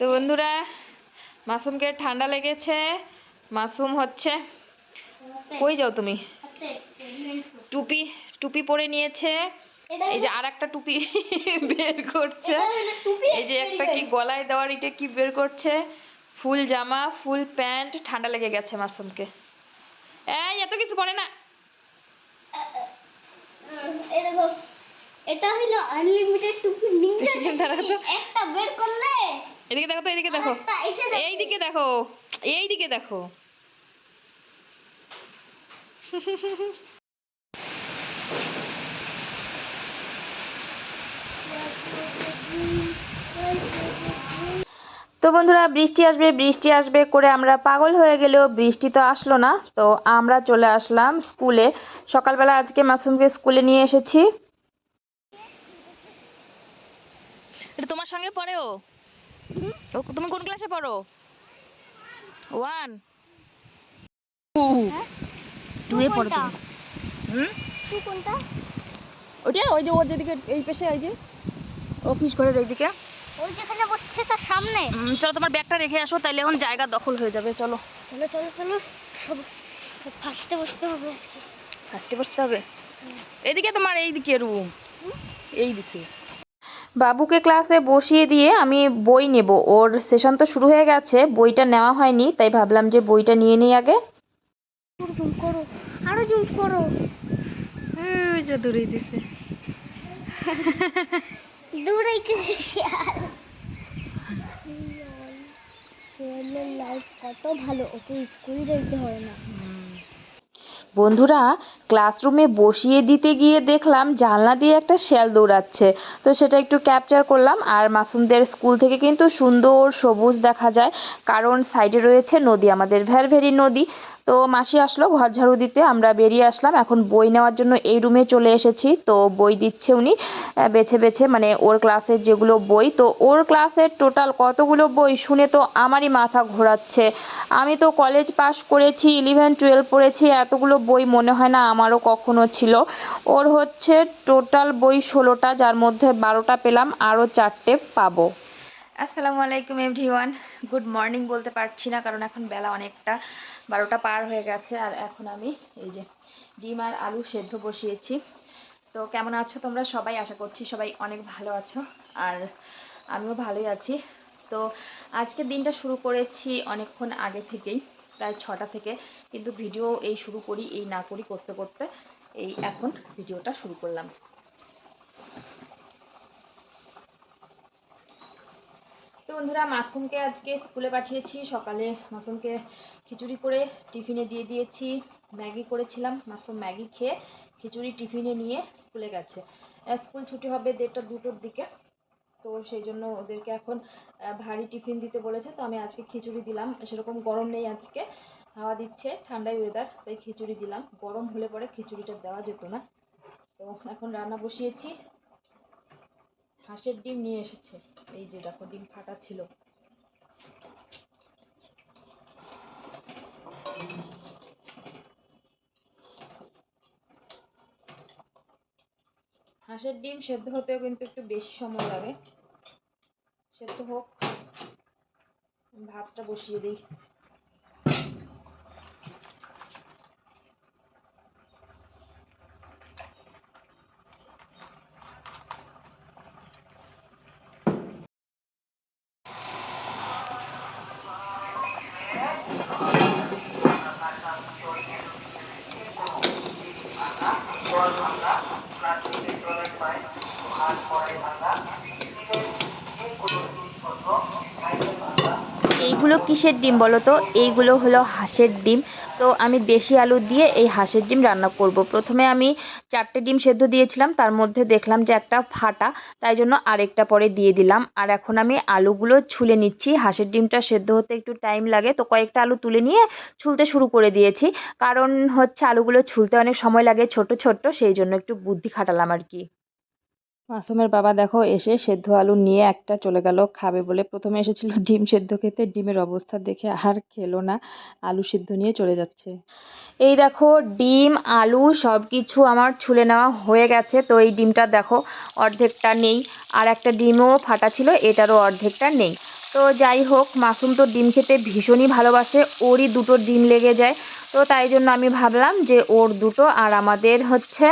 তো বন্ধুরা মাসুমকে ঠান্ডা লেগেছে মাসুম হচ্ছে কই যাও তুমি? টুপি টুপি পরে নিয়েছে এই যে আর একটা টুপি বের করছে এই যে একটা কি গলায় দেওয়ার এটা কি বের করছে ফুল জামা ফুল প্যান্ট ঠান্ডা লেগে গেছে মাসুমকে। এই এত কিছু পরে না। এটা হলো আনলিমিটেড টুপি নিনজা একটা বের করলে এদিকে দেখো তো এদিকে দেখো। আরেকটা এসে যাবে। এই দিকে দেখো এই দিকে দেখো। তো বন্ধুরা বৃষ্টি আসবে বৃষ্টি আসবে করে আমরা পাগল হয়ে গেলেও বৃষ্টি তো আসলো না। তো আমরা চলে আসলাম স্কুলে। সকালবেলা আজকে মাসুমকে স্কুলে নিয়ে এসেছি। এটা তোমার সঙ্গে পড়ে তুমি কোন ক্লাসে পড়ো? ওয়ান টুয়ে পড়ো কোনটা? তুমি। হুম? তুই কোনটা? ওইটা ওই যে ওর যেদিকে এই পাশে ওই যে অফিস করে এইদিকে। ওই যেখানে বসছে তার সামনে? চলো তোমার ব্যাগটা রেখে আসো তাইলে এখন জায়গা দখল হয়ে যাবে চলো। চলো চলো চলো। সব ফার্স্টে বসতে হবে আজকে। ফার্স্টে বসতে হবে? এইদিকে তোমার এইদিকে রুম এইদিকে। বাবুকে ক্লাসে বসিয়ে দিয়ে আমি বই নেব। ওর সেশন তো শুরু হয়ে গেছে বইটা নেওয়া হয়নি তাই ভাবলাম যে বইটা নিয়ে নিই আগে। জুম করো আরও জুম করো। ওই যে দূরেই দিছে। দূরে লাইফ কত ভালো ওকে স্কুল যেতে হয় না। বন্ধুরা ক্লাসরুমে বসিয়ে দিতে গিয়ে দেখলাম জানলা দিয়ে একটা শেল দৌড়াচ্ছে। তো সেটা একটু ক্যাপচার করলাম আর মাসুমদের স্কুল থেকে কিন্তু সুন্দর সবুজ দেখা যায়, কারণ সাইডে রয়েছে নদী, আমাদের ভ্যারভেরি নদী। তো মাসি আসলো, ঘর ঝাড়ু দিতে, আমরা বেরিয়ে আসলাম। এখন বই নেওয়ার জন্য এই রুমে চলে এসেছি। তো বই দিচ্ছে উনি বেছে বেছে মানে ওর ক্লাসের যেগুলো বই। তো ওর ক্লাসের টোটাল কতগুলো বই শুনে তো আমারই মাথা ঘোরাচ্ছে। আমি তো কলেজ পাশ করেছি ইলেভেন টুয়েলভ পড়েছি, এতগুলো বই মনে হয় না আমারও কখনো ছিল। ওর হচ্ছে টোটাল বই ষোলোটা, যার মধ্যে বারোটা পেলাম, আরও চারটে পাবো। আসসালামু আলাইকুম এভরিওয়ান গুড মর্নিং বলতে পারছি না, কারণ এখন বেলা অনেকটা। বারোটা পার হয়ে গেছে, আর এখন আমি এই যে ডিম আর আলু সেদ্ধ বসিয়েছি। তো কেমন আছো তোমরা সবাই? আশা করছি সবাই অনেক ভালো আছো, আর আমিও ভালোই আছি। তো আজকের দিনটা শুরু করেছি অনেকক্ষণ আগে থেকেই, প্রায় ছটা থেকে। কিন্তু ভিডিও এই শুরু করি, এই না করি, করতে করতে এই এখন ভিডিওটা শুরু করলাম। তো বন্ধুরা, মাসুমকে আজকে স্কুলে পাঠিয়েছি। সকালে মাসুমকে খিচুড়ি করে টিফিনে দিয়ে দিয়েছি। ম্যাগি করেছিলাম। মাসুম ম্যাগি খেয়ে খিচুড়ি টিফিনে নিয়ে স্কুলে গেছে। স্কুল ছুটি হবে দেড়টা দুটোর দিকে। তো সেই জন্য ওদেরকে এখন ভারী টিফিন দিতে বলেছে। তো আমি আজকে খিচুড়ি দিলাম। সেরকম গরম নেই আজকে। হাওয়া দিচ্ছে, ঠান্ডাই ওয়েদার তাই খিচুড়ি দিলাম। গরম হলে পরে খিচুড়িটা দেওয়া যেত না। তো এখন রান্না বসিয়েছি। হাঁসের ডিম নিয়ে এসেছে। এই যে দেখো, ডিম ফাটা ছিল। হাঁসের ডিম সেদ্ধ হতেও কিন্তু একটু বেশি সময় লাগে। সেদ্ধ হোক ভাতটা বসিয়ে দিই। এইগুলো কিসের ডিম বলো তো? এইগুলো হলো হাঁসের ডিম। তো আমি দেশি আলু দিয়ে এই হাঁসের ডিম রান্না করব। প্রথমে আমি চারটে ডিম সেদ্ধ দিয়েছিলাম, তার মধ্যে দেখলাম যে একটা ফাটা, তাই জন্য আরেকটা পরে দিয়ে দিলাম। আর এখন আমি আলুগুলো ছুলে নিচ্ছি। হাঁসের ডিমটা সেদ্ধ হতে একটু টাইম লাগে, তো কয়েকটা আলু তুলে নিয়ে ছুলতে শুরু করে দিয়েছি। কারণ হচ্ছে আলুগুলো ছুলতে অনেক সময় লাগে, ছোট ছোট, সেই জন্য একটু বুদ্ধি খাটালাম আর কি। মাসুমের বাবা দেখো এসে সেদ্ধ আলু নিয়ে একটা চলে গেল, খাবে বলে। প্রথমে এসেছিল ডিম সেদ্ধ খেতে। ডিমের অবস্থা দেখে আর খেলো না। আলু সেদ্ধ নিয়ে চলে যাচ্ছে। এই দেখো ডিম, আলু সব কিছু আমার ছুলে নেওয়া হয়ে গেছে। তো এই ডিমটা দেখো অর্ধেকটা নেই। আর একটা ডিমও ফাটা ছিল, এটারও অর্ধেকটা নেই। তো যাই হোক, মাসুম তো ডিম খেতে ভীষণই ভালোবাসে। ওরই দুটো ডিম লেগে যায়। তো তাই জন্য আমি ভাবলাম যে ওর দুটো আর আমাদের হচ্ছে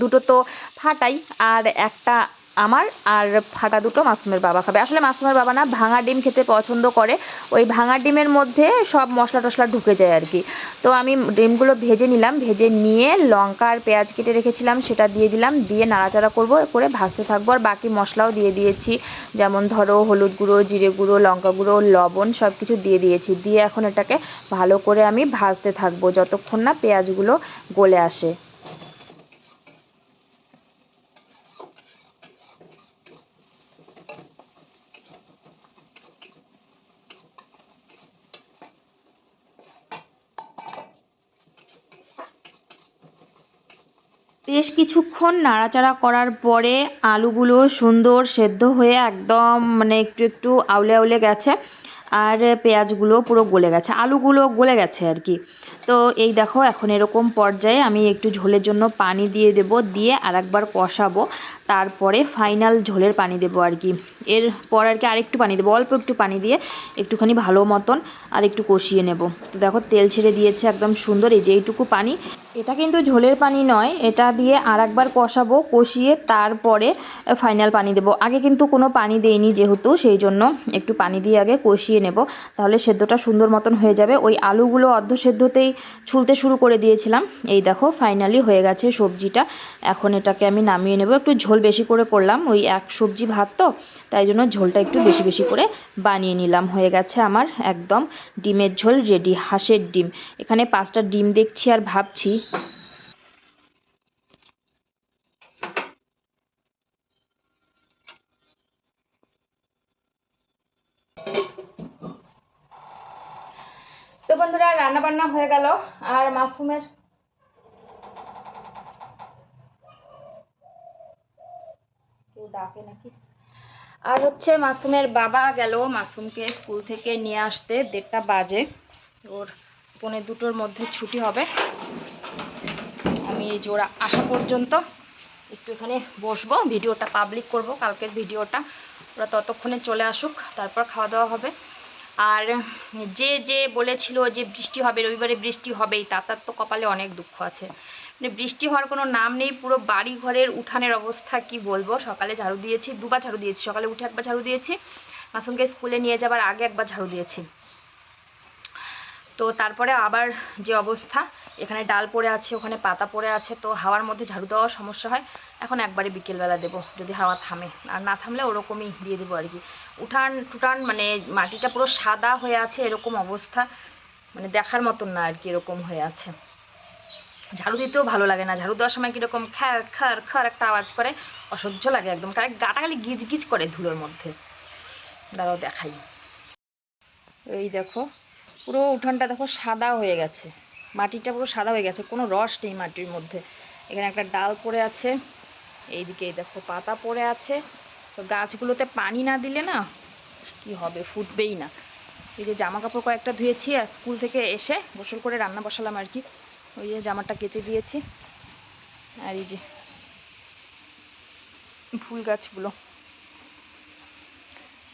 দুটো তো ফাটাই। আর একটা আমার আর ফাটা দুটো মাসুমের বাবা খাবে। আসলে মাসুমের বাবা না ভাঙা ডিম খেতে পছন্দ করে। ওই ভাঙা ডিমের মধ্যে সব মশলা টশলা ঢুকে যায় আর কি। তো আমি ডিমগুলো ভেজে নিলাম, ভেজে নিয়ে লঙ্কা আর পেঁয়াজ কেটে রেখেছিলাম, সেটা দিয়ে দিলাম, দিয়ে নাড়াচাড়া করব, করে ভাজতে থাকব। আর বাকি মশলাও দিয়ে দিয়েছি, যেমন ধরো হলুদ গুঁড়ো, জিরে গুঁড়ো, লঙ্কা গুঁড়ো, লবণ সব কিছু দিয়ে দিয়েছি। দিয়ে এখন এটাকে ভালো করে আমি ভাজতে থাকব, যতক্ষণ না পেঁয়াজগুলো গলে আসে। বেশ কিছুক্ষণ নাড়াচাড়া করার পরে আলুগুলো সুন্দর সেদ্ধ হয়ে একদম মানে একটু একটু আউলে আউলে গেছে, আর পেঁয়াজগুলো পুরো গলে গেছে, আলুগুলো গলে গেছে আর কি। তো এই দেখো এখন এরকম পর্যায়ে আমি একটু ঝোলের জন্য পানি দিয়ে দেব, দিয়ে আরেকবার কষাবো, তারপরে ফাইনাল ঝোলের পানি দেবো আর কি। এরপর আর কি আরেকটু পানি দেবো, অল্প একটু পানি দিয়ে একটুখানি ভালো মতন আর একটু কষিয়ে নেব। তো দেখো তেল ছেড়ে দিয়েছে একদম সুন্দর, এই যে এইটুকু পানি এটা কিন্তু ঝোলের পানি নয়, এটা দিয়ে আর একবার কষাবো, কষিয়ে তারপরে ফাইনাল পানি দেবো। আগে কিন্তু কোনো পানি দেইনি যেহেতু সেই জন্য একটু পানি দিয়ে আগে কষিয়ে নেব। তাহলে সেদ্ধটা সুন্দর মতন হয়ে যাবে। ওই আলুগুলো অর্ধ সেদ্ধতেই ছুলতে শুরু করে দিয়েছিলাম। এই দেখো ফাইনালি হয়ে গেছে সবজিটা। এখন এটাকে আমি নামিয়ে নেব। একটু ঝোল বেশি করে করলাম, ওই এক সবজি ভাত তো, তাই জন্য ঝোলটা একটু বেশি বেশি করে বানিয়ে নিলাম। হয়ে গেছে আমার একদম ডিমের ঝোল রেডি, হাঁসের ডিম। এখানে পাঁচটা ডিম দেখছি আর ভাবছি তো বন্ধুরা রান্না বান্না হয়ে গেল। আর মাসুমের কেউ ডাকে নাকি? আর হচ্ছে মাসুমের বাবা গেল মাসুমকে স্কুল থেকে নিয়ে আসতে, দেড়টা বাজে। ওর পৌনে দুটোর মধ্যে ছুটি হবে। আমি এই যে ওরা আসা পর্যন্ত একটু এখানে বসবো, ভিডিওটা পাবলিক করব, কালকের ভিডিওটা। ওরা ততক্ষণে চলে আসুক, তারপর খাওয়া দাওয়া হবে। আর যে যে বলেছিল যে বৃষ্টি হবে, রবিবারে বৃষ্টি হবেই, তা তার তো কপালে অনেক দুঃখ আছে। মানে বৃষ্টি হওয়ার কোনো নাম নেই, পুরো বাড়ি ঘরের উঠানের অবস্থা কি বলব? সকালে ঝাড়ু দিয়েছি, দুবার ঝাড়ু দিয়েছি, সকালে উঠে একবার ঝাড়ু দিয়েছি, মাসুমকে স্কুলে নিয়ে যাবার আগে একবার ঝাড়ু দিয়েছি। তো তারপরে আবার যে অবস্থা, এখানে ডাল পড়ে আছে, ওখানে পাতা পড়ে আছে, তো হাওয়ার মধ্যে ঝাড়ু দেওয়ার সমস্যা হয়। এখন একবারে বিকেলবেলা দেবো, যদি হাওয়া থামে। আর না থামলে ওরকমই দিয়ে দেবো আর কি। উঠান টুটান মানে মাটিটা পুরো সাদা হয়ে আছে, এরকম অবস্থা। মানে দেখার মতন না আর কি এরকম হয়ে আছে। ঝাড়ু দিতেও ভালো লাগে না। ঝাড়ু দেওয়ার সময় কীরকম খ্যার খার খার একটা আওয়াজ করে, অসহ্য লাগে একদম। কারণ গাটা খালি গিজ গিজ করে ধুলোর মধ্যে। দাঁড়াও দেখাই। এই দেখো পুরো উঠানটা দেখো সাদা হয়ে গেছে। মাটিটা পুরো সাদা হয়ে গেছে, কোনো রস নেই মাটির মধ্যে। এখানে একটা ডাল পড়ে আছে, এইদিকে এই দেখো পাতা পড়ে আছে। তো গাছগুলোতে পানি না দিলে না কি হবে, ফুটবেই না। এই যে জামা কাপড় কয়েকটা ধুয়েছি আর স্কুল থেকে এসে গোসল করে রান্না বসালাম আর কি। ওই যে জামাটা কেচে দিয়েছি। আর এই যে ফুল গাছগুলো।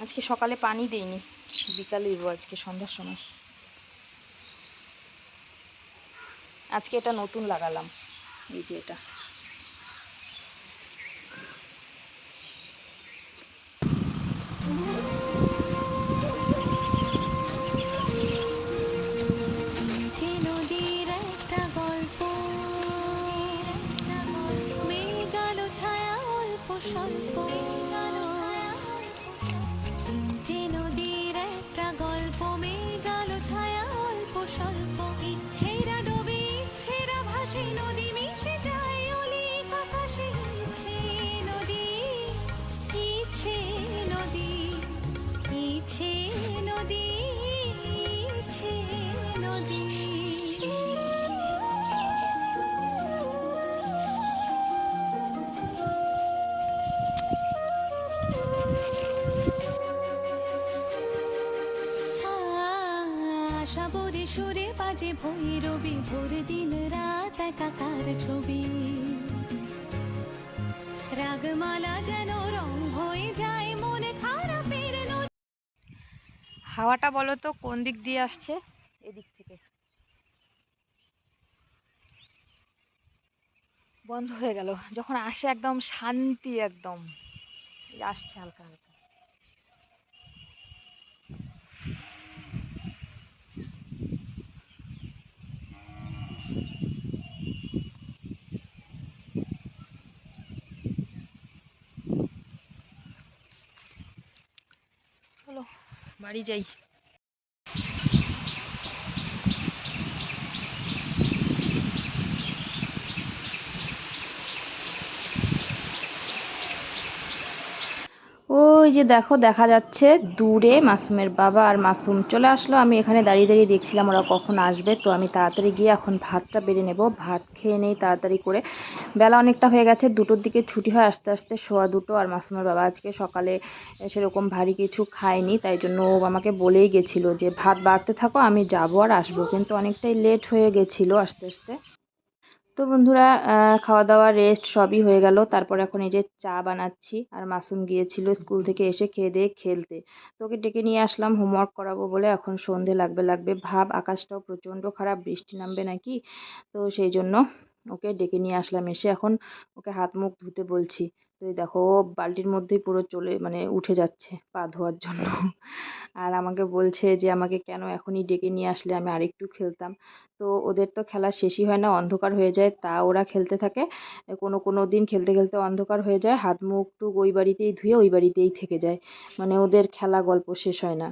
আজকে সকালে পানি দেইনি, বিকালে দেবো আজকে সন্ধ্যার সময়। আজকে এটা নতুন লাগালাম। এই যে এটা। সুরে বাজে ভৈরবী ভোর দিন রাত একাকার ছবি। রাগমালা যেন রং হয়ে যায় মনে খারাপের হাওয়াটা বলো তো কোন দিক দিয়ে আসছে? এদিক থেকে। বন্ধ হয়ে গেল। যখন আসে একদম শান্তি একদম। আসছে হালকা হালকা চলো বাড়ি যাই ওই যে দেখো, দেখা যাচ্ছে দূরে মাসুমের বাবা আর মাসুম চলে আসলো। আমি এখানে দাঁড়িয়ে দাঁড়িয়ে দেখছিলাম ওরা কখন আসবে। তো আমি তাড়াতাড়ি গিয়ে এখন ভাতটা বেড়ে নেব। ভাত খেয়ে নেই তাড়াতাড়ি করে। বেলা অনেকটা হয়ে গেছে। দুটোর দিকে ছুটি হয় আস্তে আস্তে, সোয়া দুটো আর মাসুমের বাবা আজকে সকালে সেরকম ভারী কিছু খায়নি। তাই জন্য ও আমাকে বলেই গেছিল যে, ভাত বাড়তে থাকো, আমি যাব আর আসব। কিন্তু অনেকটাই লেট হয়ে গেছিল আস্তে আস্তে। তো বন্ধুরা খাওয়া দাওয়া রেস্ট সবই হয়ে গেল। তারপর এখন এই যে চা বানাচ্ছি আর মাসুম গিয়েছিল স্কুল থেকে এসে খেয়ে দিয়ে খেলতে। তোকে ডেকে নিয়ে আসলাম হোমওয়ার্ক করাবো বলে। এখন সন্ধে লাগবে লাগবে। ভাব, আকাশটাও প্রচণ্ড খারাপ, বৃষ্টি নামবে নাকি? তো সেই জন্য ওকে ডেকে নিয়ে আসলাম এসে এখন ওকে হাত মুখ ধুতে বলছি তো দেখো বালতির মধ্যেই পুরো চলে মানে উঠে যাচ্ছে পা ধোয়ার জন্য। আর আমাকে বলছে যে, আমাকে কেন এখনই ডেকে নিয়ে আসলে? আমি আরেকটু খেলতাম। তো ওদের তো খেলা শেষই হয় না, অন্ধকার হয়ে যায়। তা ওরা খেলতে থাকে, কোনো কোনো দিন খেলতে খেলতে অন্ধকার হয়ে যায়। হাত, মুখ, টুক ওই বাড়িতেই ধুয়ে ওই বাড়িতেই থেকে যায়। মানে ওদের খেলা গল্প শেষ হয় না।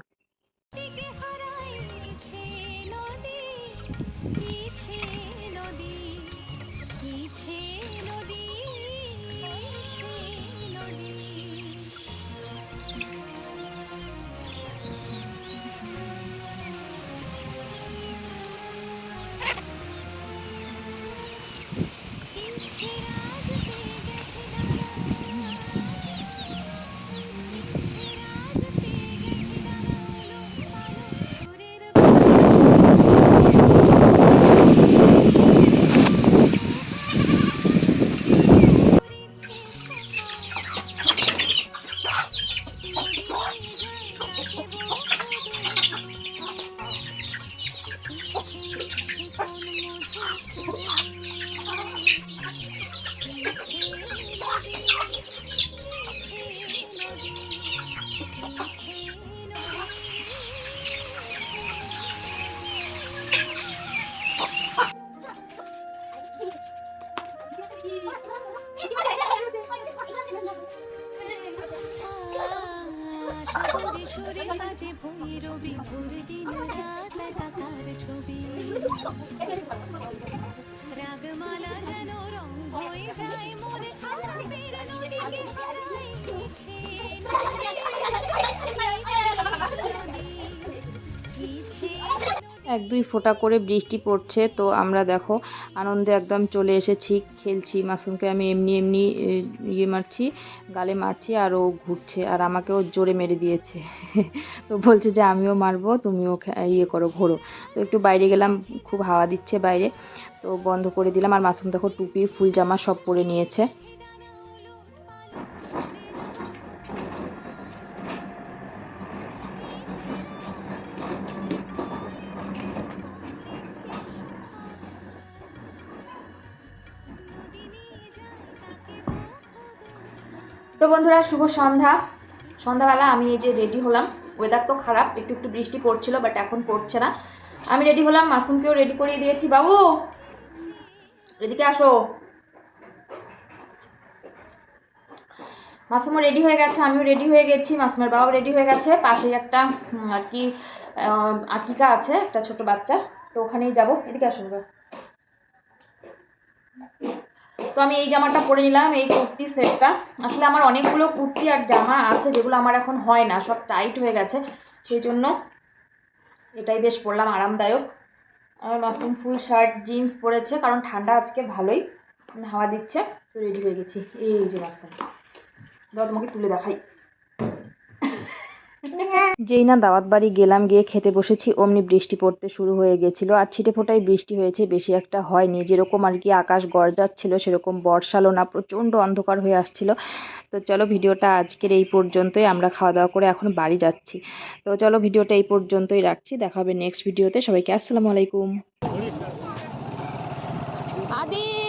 এক দুই ফোঁটা করে বৃষ্টি পড়ছে, তো আমরা দেখো আনন্দে একদম চলে এসেছি, খেলছি। মাসুমকে আমি এমনি এমনি ইয়ে মারছি, গালে মারছি আর ও ঘুরছে আর আমাকেও জোরে মেরে দিয়েছে। তো বলছে যে আমিও মারবো, তুমিও ইয়ে করো, ঘোরো। তো একটু বাইরে গেলাম, খুব হাওয়া দিচ্ছে বাইরে, তো বন্ধ করে দিলাম। আর মাসুম দেখো টুপি, ফুল জামা সব পরে নিয়েছে। তো বন্ধুরা, শুভ সন্ধ্যা। সন্ধ্যাবেলা আমি এই যে রেডি হলাম। ওয়েদার তো খারাপ, একটু একটু বৃষ্টি পড়ছিল বাট এখন পড়ছে না। আমি রেডি হলাম, মাসুমকেও রেডি করিয়ে দিয়েছি। বাবু, এদিকে আসো। মাসুমও রেডি হয়ে গেছে, আমিও রেডি হয়ে গেছি, মাসুমের বাবাও রেডি হয়ে গেছে। পাশেই একটা আর কি আকিকা আছে, একটা ছোট বাচ্চা। তো ওখানেই যাব। এদিকে আসো বাবা। তো আমি এই জামাটা পরে নিলাম, এই কুর্তি সেটটা। আসলে আমার অনেকগুলো কুর্তি আর জামা আছে যেগুলো আমার এখন হয় না, সব টাইট হয়ে গেছে। সেই জন্য এটাই বেশ পরলাম, আরামদায়ক। আর মাসুম ফুল শার্ট, জিন্স পরেছে, কারণ ঠান্ডা আজকে ভালোই হাওয়া দিচ্ছে, তো রেডি হয়ে গেছি। এই যে মাসুম দাও তোমাকে তুলে দেখাই। যেই না দাওয়াত বাড়ি গেলাম, গিয়ে খেতে বসেছি, অমনি বৃষ্টি পড়তে শুরু হয়ে গেছিল। আর ছিটে ফোটাই বৃষ্টি হয়েছে, বেশি একটা হয়নি। যেরকম আর কি আকাশ গরজাচ্ছিল, সেরকম বর্ষালো না, প্রচণ্ড অন্ধকার হয়ে আসছিল। তো চলো ভিডিওটা আজকের এই পর্যন্তই, আমরা খাওয়া দাওয়া করে এখন বাড়ি যাচ্ছি। তো চলো ভিডিওটা এই পর্যন্তই রাখছি, দেখা হবে নেক্সট ভিডিওতে সবাইকে আসসালামু আলাইকুম। আদি